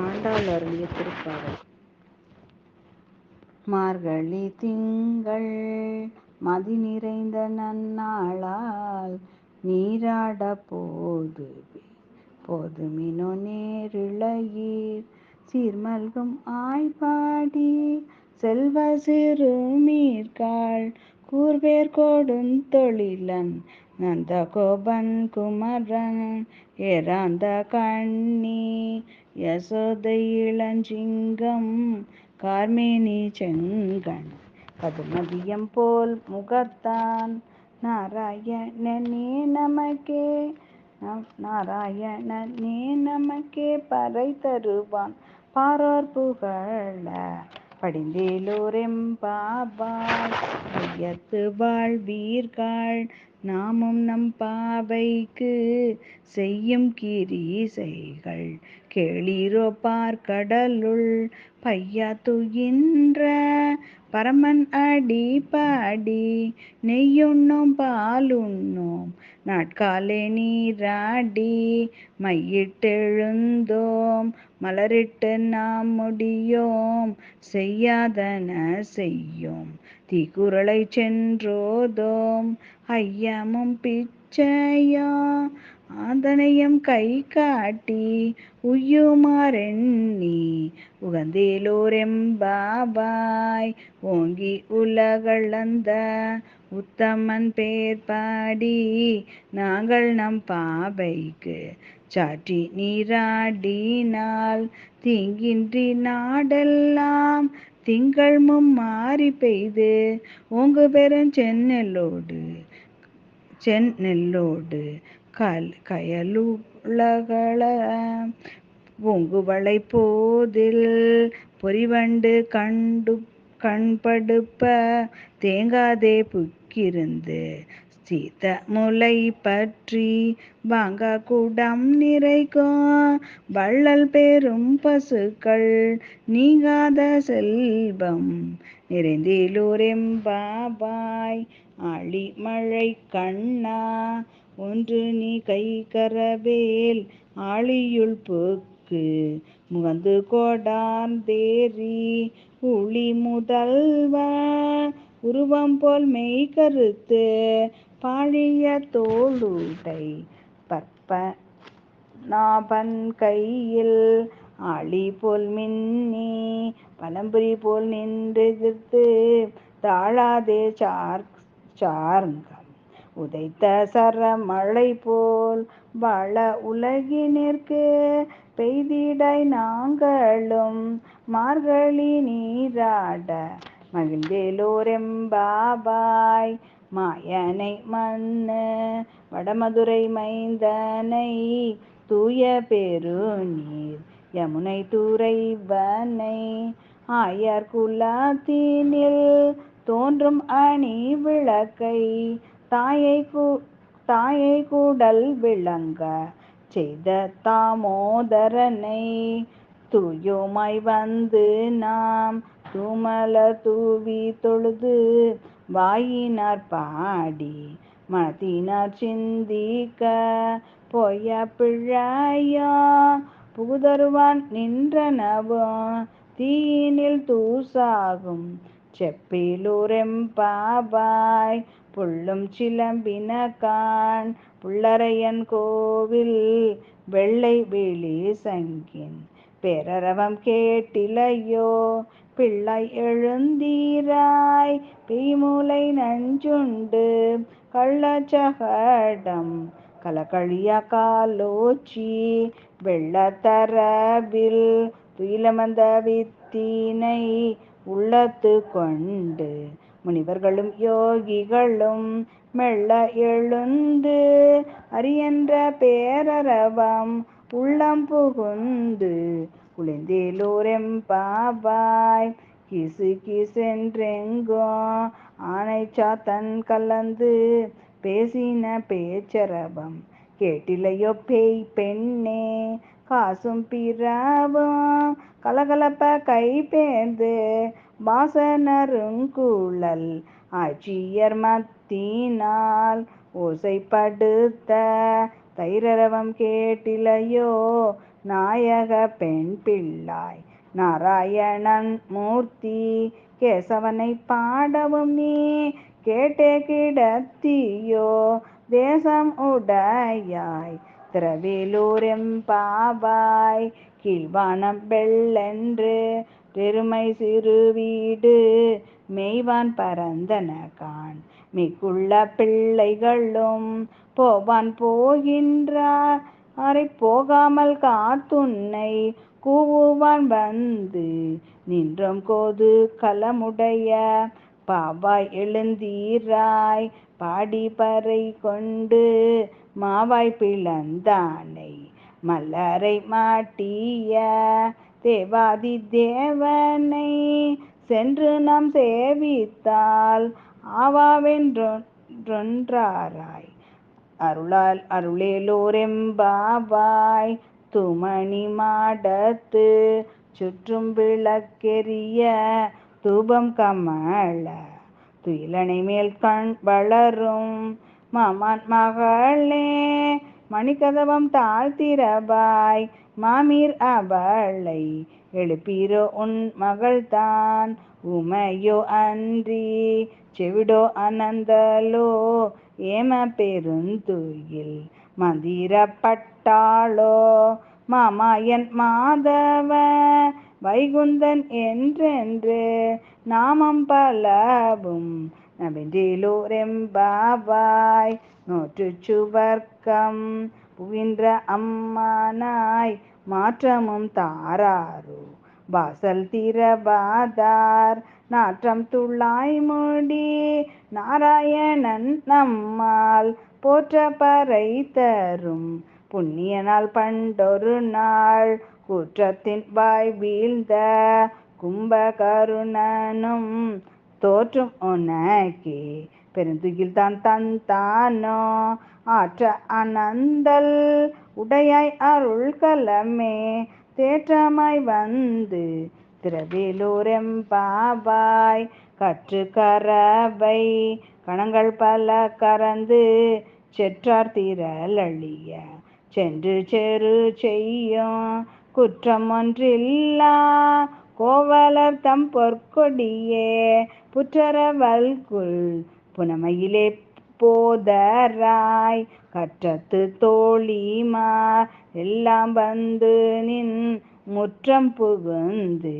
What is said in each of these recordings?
ஆண்டாள் அருளிய திருப்பாடல். மார்கழி திங்கள் மதி நிறைந்த நன்னாளால் நீராட போது போதுமினோ நேரிழையீர். சீர்மல்கும் ஆய்பாடி செல்வ சிறு மீர்காள் கூர்வேர் கோடும் தொழிலன் நந்த கோபன் குமரன் இறந்த கண்ணி யசோதை இளஞ்சிங்கம் கார்மேனி செங்கண் பதுமதியம் போல் முகத்தான் நாராயணனே நமக்கே நாராயணனே நமக்கே பறை தருவான். பாரோர் புகழ படிந்தேலோரெம்பாவாய் ஐயத்து வாழ்வீர்கள் நாமும் நம் பாவைக்கு செய்யும் கிரீசைகள் கேளீரோ பார்க்கடலுள் பையா துயின்ற. பரமன் அடி பாடி நெய்யுண்ணோம் பாலுண்ணோம். நாட்காலே நீராடி மையிட்டெழுந்தோம். மலரிட்டு நாம் முடியோம் செய்யாதன செய்யோம். தீக்குறளை சென்றோதோம் ஐயமும் பிச்சையா. ஆதனையும் கை காட்டி உய்யுமாறெண்ணி உகந்தேலோரெம்பாபாய் ஓங்கி உலகளந்த உத்தமன் பேர் பாடி நாங்கள் நம் பாவைக்கு சாற்றி நீராடினால் தீங்கின்றி நாடெல்லாம் திங்கள் மும்மாறி பெய்து ஓங்கு பெரும் சென்னெல்லோடு சென்னெல்லோடு கல் கயலுலகள பூங்குவளை போதில் பொறிவண்டு கண்டு கண்படுப்ப தேங்காதே புக்கிருந்து சீத முலை பற்றி வாங்க குடம் நிறைக்கும் வள்ளல் பெரும் பசுக்கள் நீங்காத செல்வம் நிறைந்திலூரெம்பாபாய் ஆழி மழை கண்ணா ஒன்று நீ கை கரவேல் ஆழியுள் போக்கு முகந்து கோடாந்தேரி உளி முதல்வ உருவம் போல் மெய் கருத்து பாழிய தோளுடை பற்ப நாபன் கையில் ஆளி போல் மின்னி பழம்புரி போல் நின்று தாழாதே சார் சார்ங்க உதைத்த சரமழை போல் வள உலகினிற்கு பெய்திடாய் நாங்களும் மார்கழி நீராட மகிழ்ந்தேலோரெம்பாபாய் மாயனை மண்ணு வடமதுரை மைந்தனை தூய பெருநீர் யமுனை துறைவனை. ஆயர் குலத்தினில் தோன்றும் அணி விளக்கை தாயை கூ தாயை கூடல் விளங்க செய்த தாமோதரனை தூயோமாய் வந்து நாம் துமல தூவி தொழுது வாயினார் பாடி மனத்தினார் சிந்திக்க பொய்ய பிழையா புகுதருவான் நின்றனவும் தீயினில் தூசாகும் செப்பிலூரெம்பாபாய் புள்ளும் சிலம்பின கான் புள்ளரையன் கோவில் வெள்ளை விழி சங்கின் பேரரவம் கேட்டிலையோ பிள்ளை எழுந்தீராய் பெய்மூலை நஞ்சுண்டு கள்ளச்சகடம் கலக்கழிய காலோச்சி வெள்ளத்தரவில் துயிலமந்த வித்தினை உள்ளத்து கொண்டு முனிவர்களும் யோகிகளும் மெல்ல எழுந்து அரியன்ற பேரரவம் உள்ளம் புகுந்து குளிந்தேலோரெம்பாவாய் கிசு கிசென்றெங்கோ ஆனை சாத்தன் கலந்து பேசின பேச்சரவம். கேட்டிலையோ பேய் பெண்ணே காசும் பிறவும் கலகலப்ப கை பேர்ந்து வாசனருங்குழல் ஆட்சியர் மத்தினால் ஓசைப்படுத்த தைரரவம் கேட்டிலையோ? நாயக பெண் பிள்ளாய் நாராயணன் மூர்த்தி கேசவனை பாடவும் நீ கேட்டே கிடத்தியோ? தேசம் உடையாய் திரவேலூரெம்பாவாய் கீழ்வானம் வெள்ளென்று பெருமை சிறு வீடு மெய்வான் பரந்தன கான். மிக்குள்ள பிள்ளைகளும் போவான் போகின்றார். அரை போகாமல் காத்துன்னை கூவுவான் வந்து. நின்றும் கோது கலமுடைய பாவாய் எழுந்தீராய். பாடி பறை கொண்டு மாவாய் பிளந்தானை மலரை மாட்டிய தேவாதி தேவனை சென்று நாம் சேவித்தால் ஆவாவென்றொன்றாராய். அருளால் அருளேலோரெம்பாவாய். துமணி மாடத்து சுற்றும் விளக்கெரிய தூபம் கமல துயிலனை மேல் கண் வளரும் மாமான் மகளே மணிக்கதவம் தாழ்த்திரபாய் மாமீர் அவளை எழுப்பீரோ உன் மகள்தான். உமையோ அன்றி செவிடோ அனந்தலோ ஏம பெருந்துயில் மந்திரப்பட்டாளோ. மாமாயன் மாதவ வைகுந்தன் என்றென்று நாமம் பலவும் நவென்றிலோரெம்பாவாய் நோற்று சுவர்க்கம் புகின்ற அம்மானாய் மாற்றமும் தாராரு. வாசல் திரபாதார் நாற்றம் துள்ளாய் மொழி நாராயணன் நம்மால் போற்ற பறை தரும். புண்ணிய நாள் பண்டொரு நாள் குற்றத்தின் வாய் வீழ்ந்த கும்பகருணனும் தோற்றும் உனக்கே. பெருந்துகில் தான் தன் தானோ? ஆற்ற அனந்தல் உடையாய் அருள் கலமே. தேற்றமாய் வந்து திரவேலூரெம்பாவாய் கற்று கரவை கணங்கள் பல கறந்து செற்றார் திரளழிய சென்று செரு செய்யும் குற்றம் ஒன்றில்லா. கோவலர் தம் பொற்கொடியே. புற்றரவல்குள் புனமையிலே போதராய் கற்றத்து தோழிமார் எல்லாம் வந்து நின் முற்றம் புகுந்து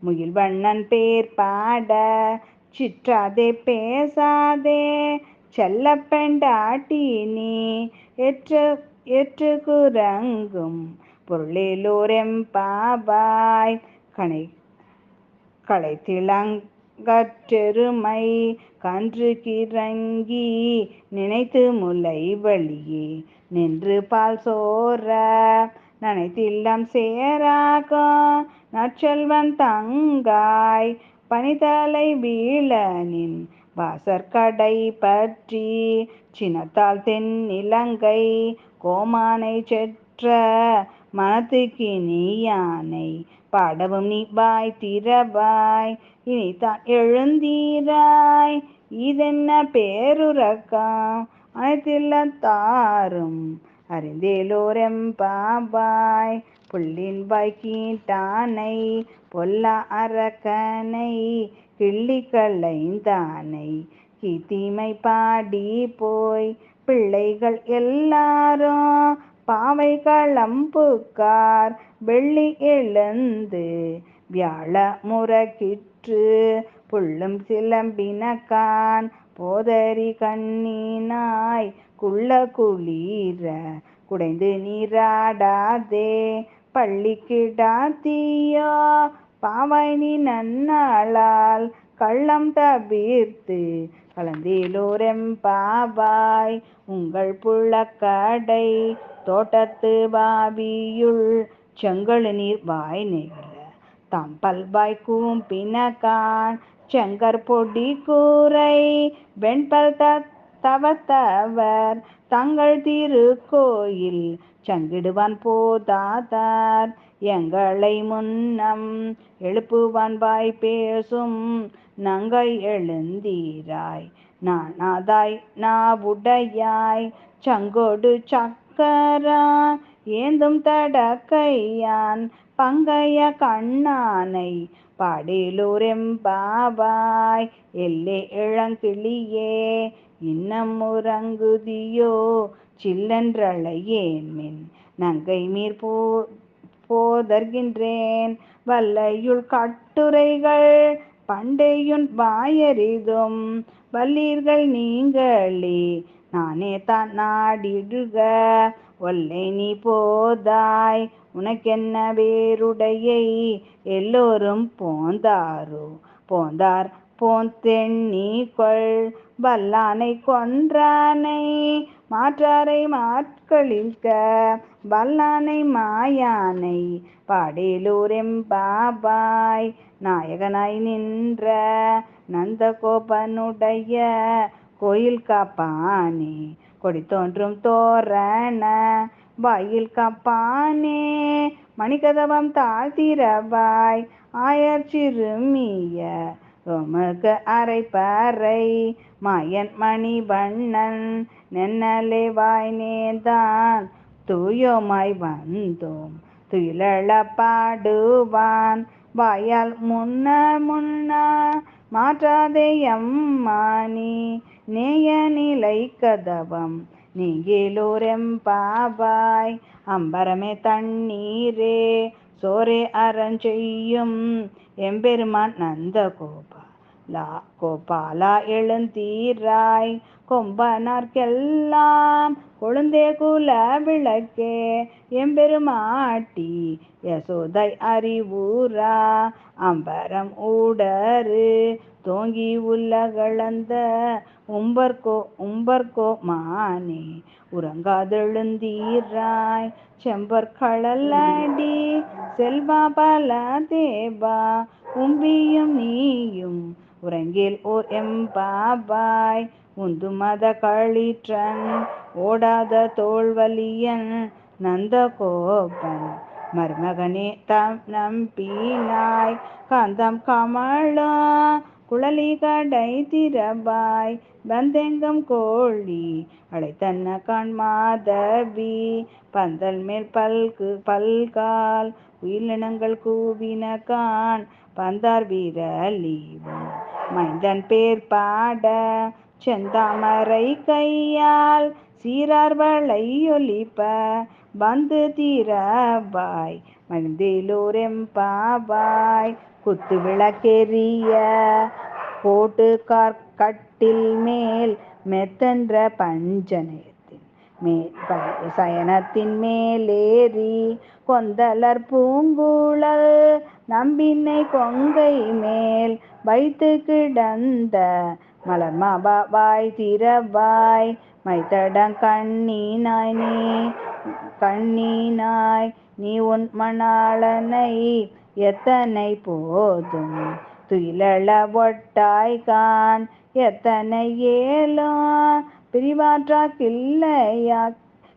முகில் வண்ணன் பேர் பாட சிற்றாதே பேசாதே செல்ல பெண்டாட்டி நீ எற்று எற்று குரங்கும் பொருளேலோரெம்பாவாய் கணை கற்றெருமை கன்று கிறங்கி நினைத்து முலை வழியே. நின்று பால் சோர நனைத்தில்லம் சேராக. நற்செல்வன் தங்காய் பனிதலை வீழனின் வாசற்கடை பற்றி. சினத்தால் தென்னிலங்கை கோமானை செற்ற மனத்துக்கினியானை பாடவும் நீ திரபாய் திறவாய் இனிதான் எழுந்தீராய். இதென்ன பேருரக்கா அனைத்தில்ல தாரும் அறிந்தேலோரம் பாபாய். புள்ளின் பாய்க்கீட்டானை கீட்டானை பொல்லா அரக்கனை கிள்ளி களைந்தானை கீத்தீமை பாடி போய் பிள்ளைகள் எல்லாரும் பாவை களம்புக்கார் வெள்ளி எழுந்து வியாழ முறக்கிற்று புள்ளும் சிலம்பினக்கான் போதரி கண்ணினாய் குள்ள குளிர குடைந்து நீராடாதே பள்ளி கிடாத்தியோ பாவாய் நீ நன்னாளால் கள்ளம் தவிர்த்து கலந்தேலோரெம்பாவாய் உங்கள் புள்ளக்கடை தோட்டத்து பாவியுள் செங்கழு நீர் வாய் நிகழ. தாம் பல்வாய் கூம்பினகான் செங்கற் பொடி கூரை வெண்பல் தவத்தவர் தங்கள் திருக்கோயில் சங்கிடுவான் போதாதார் எங்களை முன்னம் எழுப்புவான் வாய் பேசும் நங்கை எழுந்தீராய். நானாதாய் நாவுடையாய். சங்கோடு சக்கரா ஏந்தும் தடக்கையான். பங்கைய கண்ணானை பாடிலூரெம்பாவாய் எல்லே இளங்கிளியே இன்னம் உறங்குதியோ? சில்லென்றழையேன் மின். நங்கை மீர் போ போதர்கின்றேன் வல்லையுள் கட்டுரைகள் பண்டையுன் வாயறிதும் வல்லீர்கள் நீங்களே நானே தான் நாடிடுக ஒல்லை நீ போதாய் உனக்கென்ன வேருடையை எல்லோரும் போந்தாரோ? போந்தார் போந்தெண்ணி கொள் வல்லானை கொன்றானை மாற்றாரை மாட்களிக்க வல்லானை மாயானை பாடேலூரெம்பாபாய் நாயகனாய் நின்ற நந்த கோபனுடைய கோயில் காப்பானே கொடி தோன்றும் தோரண வாயில் காப்பானே மணிகதவம் தாழ்த்திரவாய் ஆயர் சிறுமிய ரோமக அரைப்பறை மாயன் மணி வண்ணன் நென்னலே வாய் நேதான் தூயோமாய் வந்தோம் துயிலள பாடுவான். வாயால் முன்ன முன்னா மாற்றாதே அம்மானி. நேய நிலை கதவம் நீங்கிலோரெம்பாவாய் அம்பரமே தண்ணீரே சோரே அறஞ்செய்யும் எம்பெருமான் நந்த கோபாலா கோபாலா எழுந்தீராய். கொம்பனார்க்கெல்லாம் கொழுந்தே குல விளக்கே. எம்பெருமாட்டி யசோதை அறிவூரா. அம்பரம் ஊடரு தோங்கி உலகளந்த உம்பர்கோ உம்பர்கோ மானே. உறங்காதெழுந்தீராய். செம்பற்களல்லடி செல்வா பல தேவா. உம்பியும் நீயும் உறங்கி ஓர் எம்பாபாய். உந்து மத களிற்றன் ஓடாத தோல்வலியன் நந்த கோபன் மருமகனே தம் நம்பினாய் காந்தம் கமலா குழலி கடை திரபாய் வந்தெங்கும் கோழி அழைத்தன்ன கண் மாதவி. பந்தல் மேல் பல்கு பல்கால் உயிரினங்கள் கூவின கான் பந்தார் வீரலீவன் மைந்தன் பேர் பாட செந்தாமரை கையால் சீரார் வளை ஒலிப்ப வந்து தீரவாய் மகிழ்ந்தேலோரெம்பாவாய் குத்து விளக்கெரிய போட்டு கட்டில் மேல் மெத்தன்ற பஞ்சனை சயனத்தின் மேலேறி கொந்தலர் பூங்குழல் நம்பினை கொங்கை மேல் வைத்து கிடந்த மலர் மாபாய் திரவாய் மைத்தடம் கண்ணீனாய் நீ கண்ணீனாய் நீ உன் மணாளனை எத்தனை போதும் துயிலள ஒட்டாய்கான் எத்தனை ஏலோ பிரிவாற்றா கிள்ளையா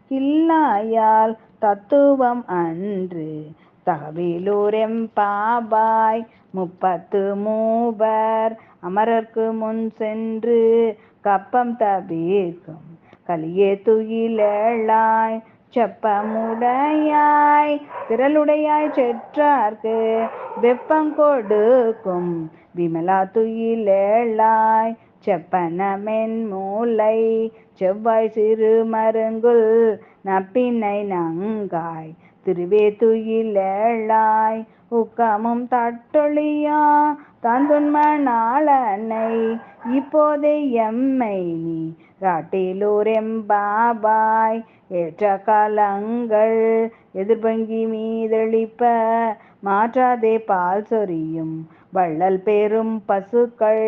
கிள்ளாயால் தத்துவம் அன்று. தகவிலூரெம்பாபாய் முப்பத்து மூவர் அமரர்க்கு முன் சென்று கப்பம் தவிர்க்கும். கலியே துயிலாய் செப்பமுடையாய் திரளுடையாய் செற்றார்க்கு வெப்பம் கொடுக்கும். விமலா துயிலாய் செப்பனமென் மூளை செவ்வாய் சிறு மருங்குல் நப்பினை நங்காய் திருவே துயிலேளாய் உக்கமும் தட்டொழியா தந்துன்மணாளனை இப்போதே எம்மை நீ ராட்டிலூர் எம்பாபாய் ஏற்ற காலங்கள் எதிர்பங்கி மீதளிப்ப மாற்றாதே பால் சொரியும் வள்ளல் பெரும் பசுக்கள்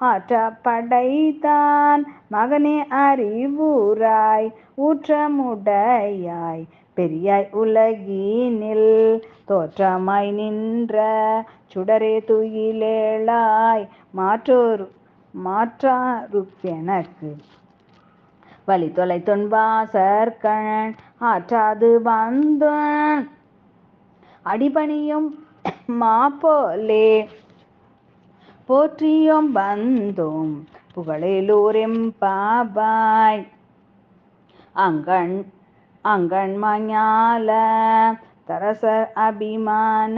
ஆற்றப்படைத்தான் மகனே அறிவுராய் ஊற்றமுடையாய் பெரியாய் உலகினில் தோற்றமாய் நின்ற சுடரே துயிலேளாய் மாற்றோர் மாற்றாருக்கெனக்கு. வழி தொலை தொன்பாசற்கண் ஆற்றாது வந்தோன். அடிபணியும் மாப்போலே போற்றியோம் வந்தோம் புகழேலூரெம் பாபாய். அங்கண் அங்கண் அங்கண்மஞால தரசர் அபிமான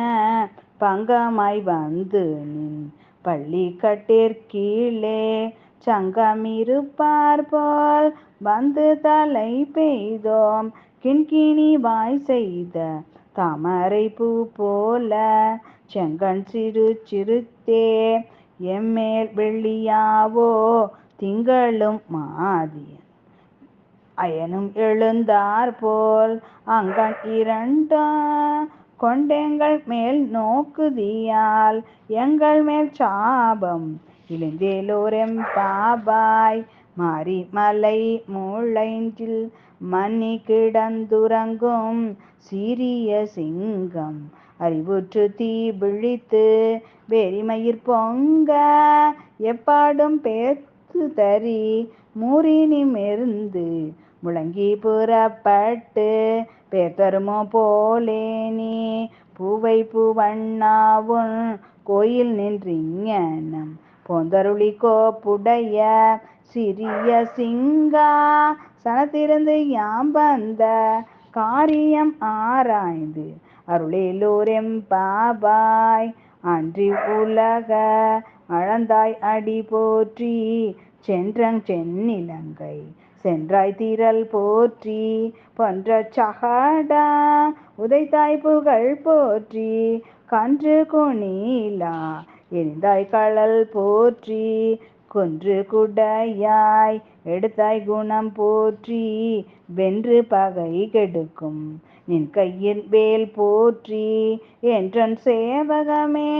பங்கமாய் வந்து நின் பள்ளி கட்டிற்கீழே சங்கமிருப்பார் போல் வந்து தலை பெய்தோம். கிண்கிணி வாய் செய்த தாமரை பூ போல செங்கன் சிறு சிறுத்தே எம்மேல் வெள்ளியாவோ? திங்களும் மாதியன் அயனும் எழுந்தார் போல் அங்கன் இரண்டா? கொண்டெங்கள் மேல் நோக்குதியால் எங்கள் மேல் சாபம். இழிந்தேலோரெம் பாபாய் மாறி மலை முளைஞ்சில் மன்னி கிடந்துறங்கும் சிறிய சிங்கம். அறிவுற்று தீ விழித்து வெறிமயிர் பொங்க எப்பாடும் பேத்து தறி மூறி மெருந்து முழங்கி புறப்பட்டு பேர் தருமோ போலே நீ? பூவை பூவண்ணாவுன் கோயில் நின்றிங்கனம் போந்தருளி கோப்புடைய சிறிய சிங்கா சனத்திருந்து யாம் வந்த காரியம் ஆராய்ந்து அருளேலோரெம் பாபாய். அன்றி உலக அழந்தாய் அடி போற்றி. சென்றங் சென்னிலங்கை சென்றாய் திரள் போற்றி. பொன்ற சகடா உதைத்தாய் புகழ் போற்றி. கன்று குணிலா எரிந்தாய் களல் போற்றி. கொன்று குடையாய் எடுத்தாய் குணம் போற்றி. வென்று பகை கெடுக்கும் நின் கையில் வேல் போற்றி என்றன் சேவகமே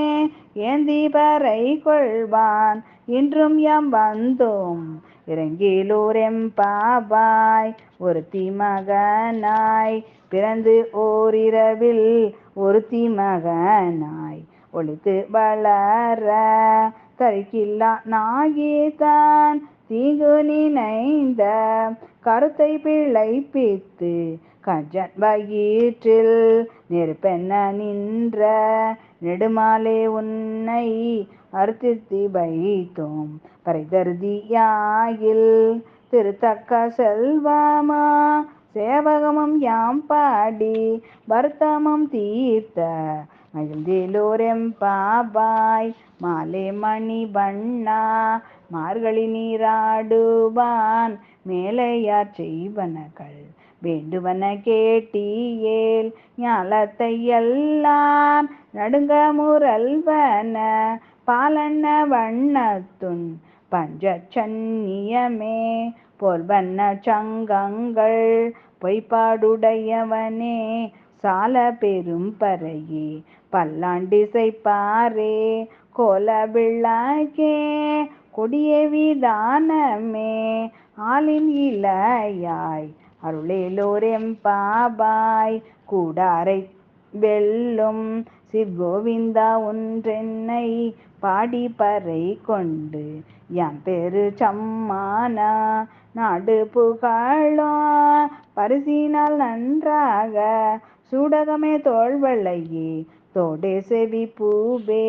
ஏந்தி பறை கொள்வான். இன்றும் யாம் வந்தோம் இறங்கிலோரெம் பாபாய் ஒருத்தி மகனாய் பிறந்து ஓரிரவில் ஒருத்தி மகனாய் ஒளித்து வளர தரிக்கில்லா நாகிதான் தீங்கு நினைந்த கருத்தை பிழைப்பித்து கஜன் வயிற்றில் நெருப்பென்ன நின்ற நெடுமாலே உன்னை அறுத்தித்தி வைத்தோம். பரிதருதியாயில் திருத்தக்க செல்வாமா? சேவகமும் யாம் பாடி வருத்தமும் தீர்த்த மகிழ்ந்தேலோரெம் பாபாய் மாலை மணி வண்ணா மார்கழி நீராடுவான் மேலையார் செய்வனகள். வேண்டுவன கேட்டியேல் ஞாலத்தை எல்லாம் நடுங்க முரல்வன பாலன்ன வண்ணத்துன் பஞ்ச பஞ்சச்சன்னியமே பொல்வண்ண சங்கங்கள் பொய்ப்பாடுடையவனே சால பெரும் பறையே பல்லாண்டிசைப்பாரே கோல விழாக்கே கொடிய விதானமே ஆளின் இலையாய். அருளேலோரெம் பாபாய் கூடாரை வெல்லும் சிற்கோவிந்தா ஒன்றென்னை பாடி பறை கொண்டு. என் பெரு சம்மானா நாடு புகழோ பரிசினால் நன்றாக சூடகமே தோல்வளையே தோடே செவி பூவே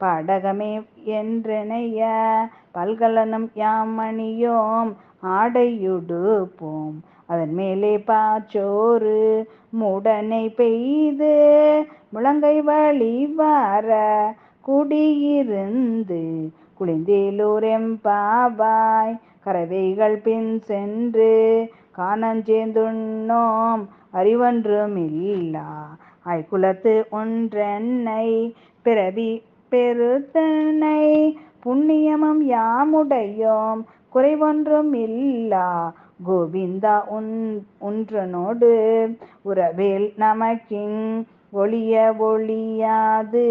பாடகமே என்றெனைய யாம் யாமணியோம் ஆடையுடுப்போம். அதன் மேலே பாச்சோறு முடனை பெய்து முழங்கை வழி வர குடியிருந்து குளிந்தேலூரெம் பாபாய் கறவைகள் பின் சென்று காணஞ்சேந்துண்ணோம் அறிவன்றுமில்லா ஐக்குலத்து ஒன்றென்னை பிறவி பெருத்தனை புண்ணியமும் யாமுடையோம் குறைவொன்றும் இல்லா கோவிந்தா உன் ஒன்றனோடு உறவேல் நமக்கிங் ஒளிய ஒளியாது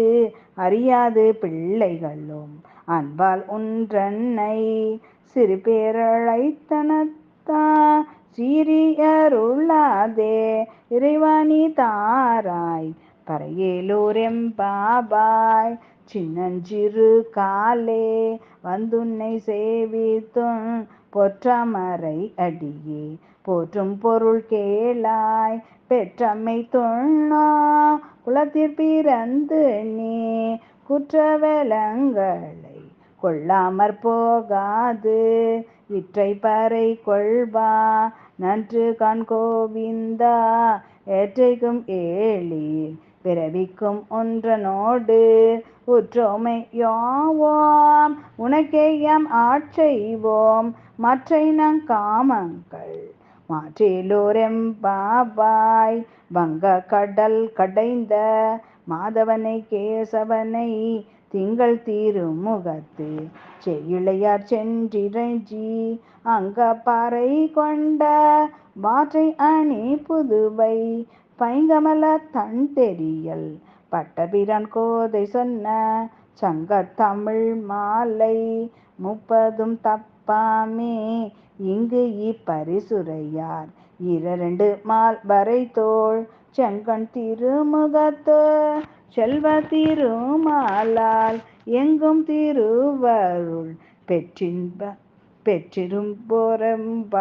அறியாது பிள்ளைகளும் அன்பால் ஒன்றன்னை சிறு பேரழைத்தனத்தா சீரியருளாதே இறைவாணி தாராய். பறையேலோரெம் பாபாய் சின்னஞ்சிறு காலே வந்துன்னை சேவித்தும் பொற்றமரை அடியே. போற்றும் பொருள் கேளாய் பெற்றம்மை தொண்ணா குலத்திற் பிறந்து நீ குற்றவலங்களை கொள்ளாமற் போகாது. இற்றை பறை கொள்வா நன்று கண் கோவிந்தா ஏற்றைக்கும் ஏழி பிறவிக்கும் ஒன்றனோடு உற்றோமை யாவோம்? உனக்கேயம் ஆட்செய்வோம் மற்றை காமங்கள் மாற்றிலோரெம்பாவாய் வங்க கடல் கடைந்த மாதவனை கேசவனை திங்கள் தீருமுகத்து செயிழையார் சென்றிரஞ்சி அங்க பாறை கொண்ட மாற்றை அணி புதுவை பைங்கமல தன் தெரியல் பட்டபிரான் கோதை சொன்ன சங்கத்தமிழ் மாலை முப்பதும் தப்பாமே இங்கு இப்பரிசுரையார் இரண்டு மால் வரை தோள் செங்கண் திருமுகத்து செல்வ திருமாலால் எங்கும் திருவருள் பெற்றின்ப பெற்றிரும் பொறம்பாவாய்